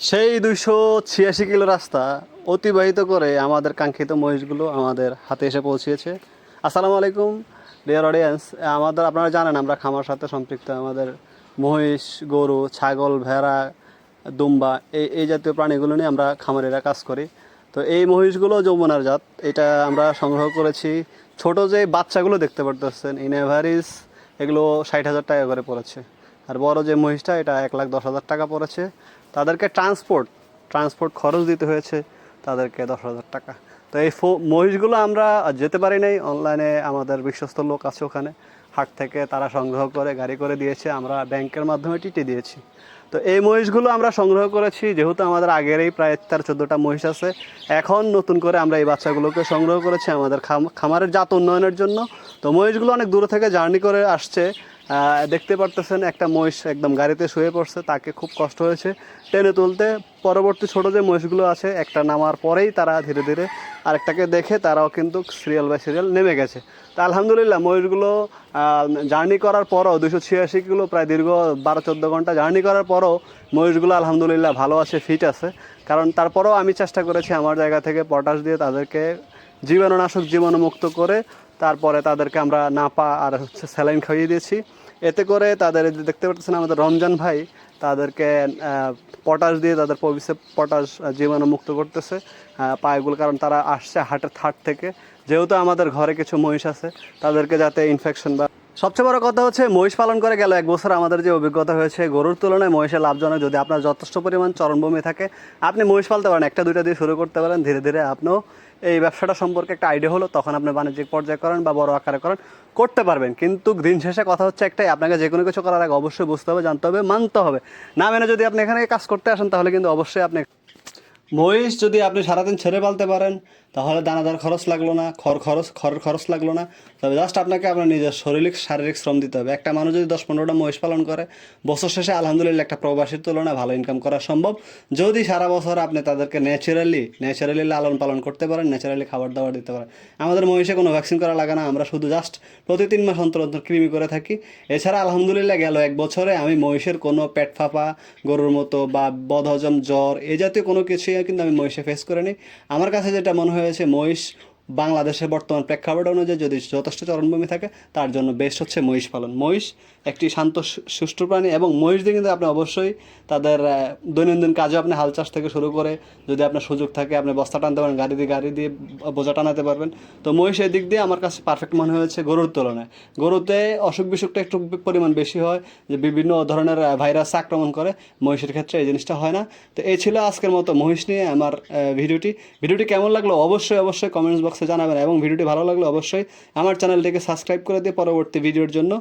সেই দুইশো ছিয়াশি কিলো রাস্তা অতিবাহিত করে আমাদের কাঙ্ক্ষিত মহিষগুলো আমাদের হাতে এসে পৌঁছিয়েছে। আসসালামু আলাইকুম ডিয়ার অডিয়েন্স আমাদের আপনারা জানেন আমরা খামার সাথে সম্পৃক্ত আমাদের মহিষ, গরু, ছাগল, ভেড়া, দুম্বা এই এই জাতীয় প্রাণীগুলো নিয়ে আমরা খামারেরা কাজ করি। তো এই মহিষগুলো যৌবনার জাত, এটা আমরা সংগ্রহ করেছি। ছোট যে বাচ্চাগুলো দেখতে পারতেছেন ইনএভারিজ এগুলো ষাট হাজার টাকা করে পড়েছে। আর বড় যে মহিষটা, এটা এক লাখ দশ হাজার টাকা পড়েছে। তাদেরকে ট্রান্সপোর্ট ট্রান্সপোর্ট খরচ দিতে হয়েছে তাদেরকে দশ হাজার টাকা। তো এই মহিষগুলো আমরা যেতে পারি নাই। অনলাইনে আমাদের বিশ্বস্ত লোক আছে ওখানে। হাট থেকে তারা সংগ্রহ করে, গাড়ি করে দিয়েছে। আমরা ব্যাংকের মাধ্যমে টিটি দিয়েছি। তো এই মহিষগুলো আমরা সংগ্রহ করেছি। যেহেতু আমাদের আগেরই প্রায় তেরো চোদ্দোটা মহিষ আছে, এখন নতুন করে আমরা এই বাচ্চাগুলোকে সংগ্রহ করেছি আমাদের খাম- খামারের জাত উন্নয়নের জন্য। তো মহিষগুলো অনেক দূর থেকে জার্নি করে আসছে। দেখতে পারতেছেন একটা মহিষ একদম গাড়িতে শুয়ে পড়ছে, তাকে খুব কষ্ট হয়েছে। টেনে তুলতে পরবর্তী ছোট যে মহিষগুলো আছে, একটা নামার পরেই তারা ধীরে ধীরে আরেকটাকে দেখে তারাও কিন্তু সিরিয়াল বাই সিরিয়াল নেমে গেছে। তা আলহামদুলিল্লাহ, মহিষগুলো জার্নি করার পরও দুশো ছিয়াশি কিলো, প্রায় দীর্ঘ বারো চোদ্দ ঘণ্টা জার্নি করার পরও মহিষগুলো আলহামদুলিল্লাহ ভালো আছে ফিট আছে। কারণ তারপরেও আমি চেষ্টা করেছি আমার জায়গা থেকে পটাশ দিয়ে তাদেরকে জীবাণুনাশক জীবাণুমুক্ত করে তারপরে তাদেরকে আমরা নাপা আর হচ্ছে স্যালাইন খাইয়ে দিয়েছি। এতে করে তাদের দেখতে পাচ্ছেন আমাদের রমজান ভাই, তাদেরকে পটাশ দিয়ে তাদের পবিসে পটাশ জীবাণুমুক্ত করতেছে। পায়েগুলো, কারণ তারা আসছে হাটের থাট থেকে। যেহেতু আমাদের ঘরে কিছু মহিষ আছে, তাদেরকে যাতে ইনফেকশন বা সবচেয়ে বড় কথা হচ্ছে, মহিষ পালন করে গেল এক বছর আমাদের যে অভিজ্ঞতা হয়েছে, গরুর তুলনায় মহিষের লাভজনক যদি আপনার যথেষ্ট পরিমাণ চরণভূমি থাকে, আপনি মহিষ পালতে পারেন। একটা, দুইটা দিয়ে শুরু করতে পারেন, ধীরে ধীরে আপনিও এই ব্যবসাটা সম্পর্কে একটা আইডিয়া হলো, তখন আপনি বাণিজ্যিক পর্যায়ে করেন বা বড় আকারে করেন, করতে পারবেন। কিন্তু দিন শেষে কথা হচ্ছে একটাই আপনাকে যে কোনো কিছু করার আগে অবশ্যই বুঝতে হবে, জানতে হবে, মানতে হবে। না মেনে যদি আপনি এখানে কাজ করতে আসেন, তাহলে কিন্তু অবশ্যই আপনি মহিষ যদি আপনি সারাদিন ছেড়ে পালতে পারেন, তাহলে দানাদার খরচ লাগল না, খড় খরচ, খড়ের খরচ লাগল না। তবে জাস্ট আপনাকে আপনার নিজের শারীরিক শারীরিক শ্রম দিতে হবে। একটা মানুষ যদি দশ পনেরোটা মহিষ পালন করে, বছর শেষে আলহামদুলিল্লাহ একটা প্রবাসীর তুলনায় ভালো ইনকাম করা সম্ভব। যদি সারা বছর আপনি তাদেরকে ন্যাচারালি ন্যাচারালি লালন পালন করতে পারেন ন্যাচারালি খাবার দাবার দিতে পারেন। আমাদের মহিষে কোনো ভ্যাকসিন করা লাগে না, আমরা শুধু জাস্ট প্রতি তিন মাস অন্তর অন্তর কৃমি করে থাকি। এছাড়া আলহামদুলিল্লাহ গেল এক বছরে আমি মহিষের কোনো পেট ফাঁপা, গরুর মতো বা বদহজম জ্বর, এ জাতীয় কোনো কিছুই কিন্তু আমি মহিষে ফেস করে নিই আমার কাছে যেটা মনে হয়েছে মহিষ বাংলাদেশের বর্তমান প্রেক্ষাপট অনুযায়ী যদি যথেষ্ট চরণভূমি থাকে, তার জন্য বেস্ট হচ্ছে মহিষ পালন। মহিষ একটি শান্ত সুষ্ঠু প্রাণী এবং মহিষ দিয়ে কিন্তু আপনি অবশ্যই তাদের দৈনন্দিন কাজে আপনি হাল চাষ থেকে শুরু করে যদি আপনার সুযোগ থাকে, আপনি বস্তা টানতে পারেন, গাড়ি দিয়ে গাড়ি দিয়ে বোঝা টানাতে পারবেন। তো মহিষ এই দিক দিয়ে আমার কাছে পারফেক্ট মনে হয়েছে গরুর তুলনায়। গরুতে অসুখ বিসুখটা একটু পরিমাণ বেশি হয়, যে বিভিন্ন ধরনের ভাইরাস আক্রমণ করে, মহিষের ক্ষেত্রে এই জিনিসটা হয় না। তো এই ছিল আজকের মতো মহিষ নিয়ে আমার ভিডিওটি। ভিডিওটি কেমন লাগল? অবশ্যই অবশ্যই কমেন্টস বক্সে জানাবেন এবং ভিডিওটি ভালো লাগলে অবশ্যই আমার চ্যানেলটিকে সাবস্ক্রাইব করে দিয়ে পরবর্তী ভিডিওর জন্য